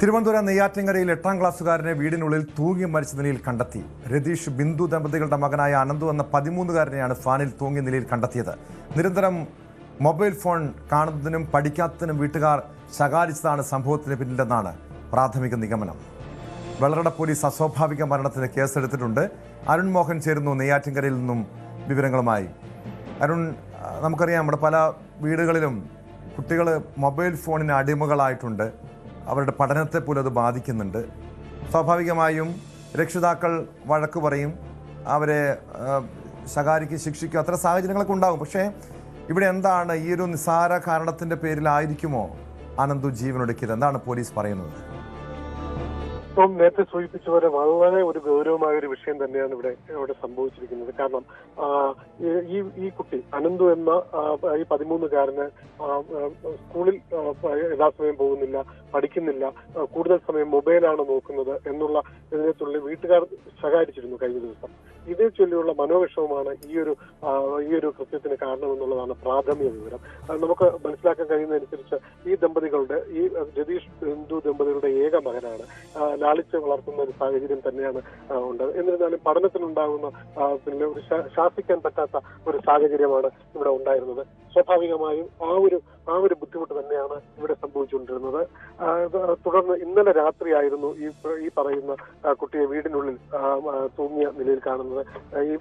തിരുവനന്തപുരം നെയ്യാറ്റിൻകരയിൽ എട്ടാം ക്ലാസ്സുകാരനെ വീടിനുള്ളിൽ തൂങ്ങി മരിച്ച നിലയിൽ കണ്ടെത്തി. രതീഷ് ബിന്ദു ദമ്പതികളുടെ മകനായ അനന്തു എന്ന പതിമൂന്നുകാരനെയാണ് ഫാനിൽ തൂങ്ങിയ നിലയിൽ കണ്ടെത്തിയത്. നിരന്തരം മൊബൈൽ ഫോൺ കാണുന്നതിനും പഠിക്കാത്തതിനും വീട്ടുകാർ ശകാരിച്ചതാണ് സംഭവത്തിന് പിന്നിലെന്നാണ് പ്രാഥമിക നിഗമനം. വെള്ളറട പോലീസ് അസ്വാഭാവിക മരണത്തിന് കേസെടുത്തിട്ടുണ്ട്. അരുൺ മോഹൻ ചേരുന്നു നെയ്യാറ്റിൻകരയിൽ നിന്നും വിവരങ്ങളുമായി. അരുൺ നമുക്കറിയാം നമ്മുടെ പല വീടുകളിലും കുട്ടികൾ മൊബൈൽ ഫോണിന് അടിമകളായിട്ടുണ്ട്. അവരുടെ പഠനത്തെ പോലും അത് ബാധിക്കുന്നുണ്ട്. സ്വാഭാവികമായും രക്ഷിതാക്കൾ വഴക്ക് പറയും അവരെ ശകാരിക്ക് ശിക്ഷിക്കും അത്ര സാഹചര്യങ്ങളൊക്കെ ഉണ്ടാകും. പക്ഷേ ഇവിടെ എന്താണ് ഈ ഒരു നിസ്സാര കാരണത്തിന്റെ പേരിലായിരിക്കുമോ അനന്തു ജീവനൊടുക്കിയത് എന്താണ് പോലീസ് പറയുന്നത്? ഇപ്പം നേരത്തെ സൂചിപ്പിച്ച പോലെ വളരെ ഒരു ഗൗരവമായ ഒരു വിഷയം തന്നെയാണ് ഇവിടെ ഇവിടെ സംഭവിച്ചിരിക്കുന്നത്. കാരണം ഈ- ഈ കുട്ടി അനന്തു എന്ന ഈ പതിമൂന്നുകാരന് സ്കൂളിൽ യഥാസമയം പോകുന്നില്ല പഠിക്കുന്നില്ല കൂടുതൽ സമയം മൊബൈലാണ് നോക്കുന്നത് എന്നുള്ള ഇതിനെ തുള്ളി വീട്ടുകാർ ശകാരിച്ചിരുന്നു കഴിഞ്ഞ ദിവസം. ഇതേ ചൊല്ലിയുള്ള മനോവിഷമമാണ് ഈ ഒരു ഈ ഒരു കൃത്യത്തിന് കാരണമെന്നുള്ളതാണ് പ്രാഥമിക വിവരം. നമുക്ക് മനസ്സിലാക്കാൻ കഴിയുന്നതനുസരിച്ച് ഈ ദമ്പതികളുടെ ഈ ജതീഷ് ഹിന്ദു ദമ്പതികളുടെ ഏക മകനാണ്. ലാളിച്ച് വളർത്തുന്ന ഒരു സാഹചര്യം തന്നെയാണ് ഉണ്ടത് ഉണ്ട്. എന്നിരുന്നാലും പഠനത്തിനുണ്ടാകുന്ന പിന്നെ ഒരു ശാസിക്കാൻ പറ്റാത്ത ഒരു സാഹചര്യമാണ് ഇവിടെ ഉണ്ടായിരുന്നത്. സ്വാഭാവികമായും ആ ഒരു ആ ഒരു ബുദ്ധിമുട്ട് തന്നെയാണ് ഇവിടെ സംഭവിച്ചുകൊണ്ടിരുന്നത്. തുടർന്ന് ഇന്നലെ രാത്രിയായിരുന്നു ഈ ഈ പറയുന്ന കുട്ടിയെ വീടിനുള്ളിൽ തൂങ്ങിയ നിലയിൽ കാണുന്നത്. ആ, ഈ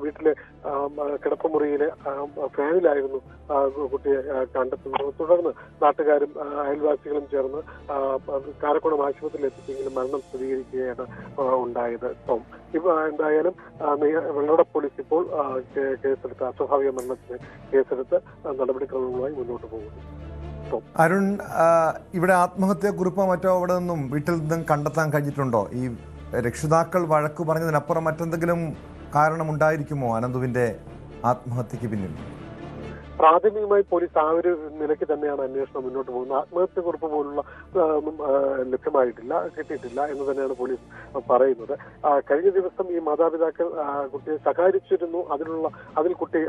വീട്ടിലെ കിടപ്പുമുറിയിലെ ഫാനിലായിരുന്നു കുട്ടിയെ കണ്ടെത്തുന്നത്. തുടർന്ന് നാട്ടുകാരും അയൽവാസികളും ചേർന്ന് കാരക്കുളം ആശുപത്രിയിൽ എത്തിച്ചെങ്കിലും മരണം സ്ഥിരീകരിക്കുകയാണ് ഉണ്ടായത്. ടോം ഇപ്പൊ എന്തായാലും വെള്ളട പോലീസ് ഇപ്പോൾ കേസെടുത്ത് അസ്വാഭാവിക മരണത്തിന് കേസെടുത്ത് നടപടിക്രമങ്ങളുമായി മുന്നോട്ട് പോകുന്നു. അരുൺ ഇവിടെ ഇവിടെ ആത്മഹത്യക്കുറിപ്പോ മറ്റോ അവിടെ നിന്നും വീട്ടിൽ നിന്നും കണ്ടെത്താൻ കഴിഞ്ഞിട്ടുണ്ടോ? ഈ രക്ഷിതാക്കൾ വഴക്ക് പറഞ്ഞതിനപ്പുറം മറ്റെന്തെങ്കിലും കാരണമുണ്ടായിരിക്കുമോ അനന്തുവിന്റെ ആത്മഹത്യക്ക് പിന്നിൽ? പ്രാഥമികമായി പോലീസ് ആ ഒരു നിലയ്ക്ക് തന്നെയാണ് അന്വേഷണം മുന്നോട്ട് പോകുന്നത്. ആത്മഹത്യ കുറിപ്പ് പോലുള്ള ഒന്നും ലഭ്യമായിട്ടില്ല കിട്ടിയിട്ടില്ല എന്ന് തന്നെയാണ് പോലീസ് പറയുന്നത്. കഴിഞ്ഞ ദിവസം ഈ മാതാപിതാക്കൾ കുട്ടിയെ സഹായിച്ചിരുന്നു അതിനുള്ള അതിൽ കുട്ടി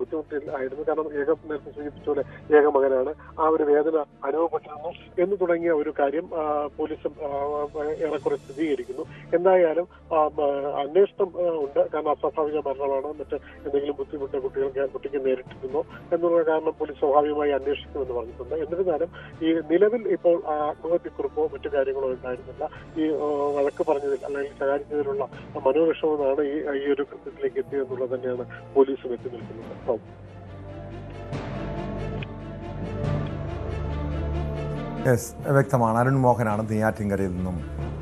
ബുദ്ധിമുട്ടിൽ ആയിരുന്നു കാരണം ഏക നേരത്തെ സൂചിപ്പിച്ച പോലെ ഏക മകനാണ്. ആ ഒരു വേദന അനുഭവപ്പെട്ടിരുന്നു എന്ന് തുടങ്ങിയ ഒരു കാര്യം പോലീസ് ഏറെക്കുറെ സ്ഥിരീകരിക്കുന്നു. എന്തായാലും അന്വേഷണം ഉണ്ട്. കാരണം അസ്വാഭാവിക മരണമാണ്. മറ്റ് എന്തെങ്കിലും ബുദ്ധിമുട്ട് കുട്ടികൾക്ക് കുട്ടിക്ക് നേരിട്ടിരുന്നോ? എന്നുള്ള കാരണം പോലീസ് സ്വാഭാവികമായി അന്വേഷിക്കുമെന്ന് പറഞ്ഞിട്ടുണ്ട്. എന്നിരുന്നാലും ഈ നിലവിൽ ഇപ്പോൾ ആത്മഹത്യക്കുറിപ്പോ മറ്റു കാര്യങ്ങളോ ഉണ്ടായിരുന്നില്ല. ഈ വഴക്ക് പറഞ്ഞതിൽ അല്ലെങ്കിൽ ശകാരിച്ചതിലുള്ള മനോവിഷമെന്നാണ് ഈ ഈ ഒരു കൃത്യത്തിലേക്ക് എത്തിയെന്നുള്ളത് തന്നെയാണ് പോലീസ് എത്തി നിൽക്കുന്നത്. യെസ് വ്യക്തമാണ്. അരുൺ മോഹനാണ് നെയ്യാറ്റിൻകരയിൽ നിന്നും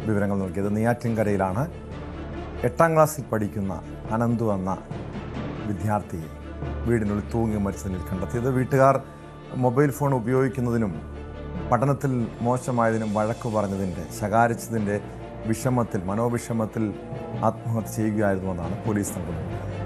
വിവരങ്ങൾ നൽകിയത്. നെയ്യാറ്റിൻകരയിലാണ് എട്ടാം ക്ലാസ്സിൽ പഠിക്കുന്ന അനന്തു എന്ന വിദ്യാർത്ഥിയെ വീടിനുള്ളിൽ തൂങ്ങി മരിച്ച നിലയിൽ കണ്ടെത്തിയത് വീട്ടുകാർ മൊബൈൽ ഫോൺ ഉപയോഗിക്കുന്നതിനും പഠനത്തിൽ മോശമായതിനും വഴക്ക് പറഞ്ഞതിന്റെ ശകാരിച്ചതിന്റെ വിഷമത്തിൽ മനോവിഷമത്തിൽ ആത്മഹത്യ ചെയ്യുകയായിരുന്നുവെന്നാണ് പോലീസ് നൽകുന്നത്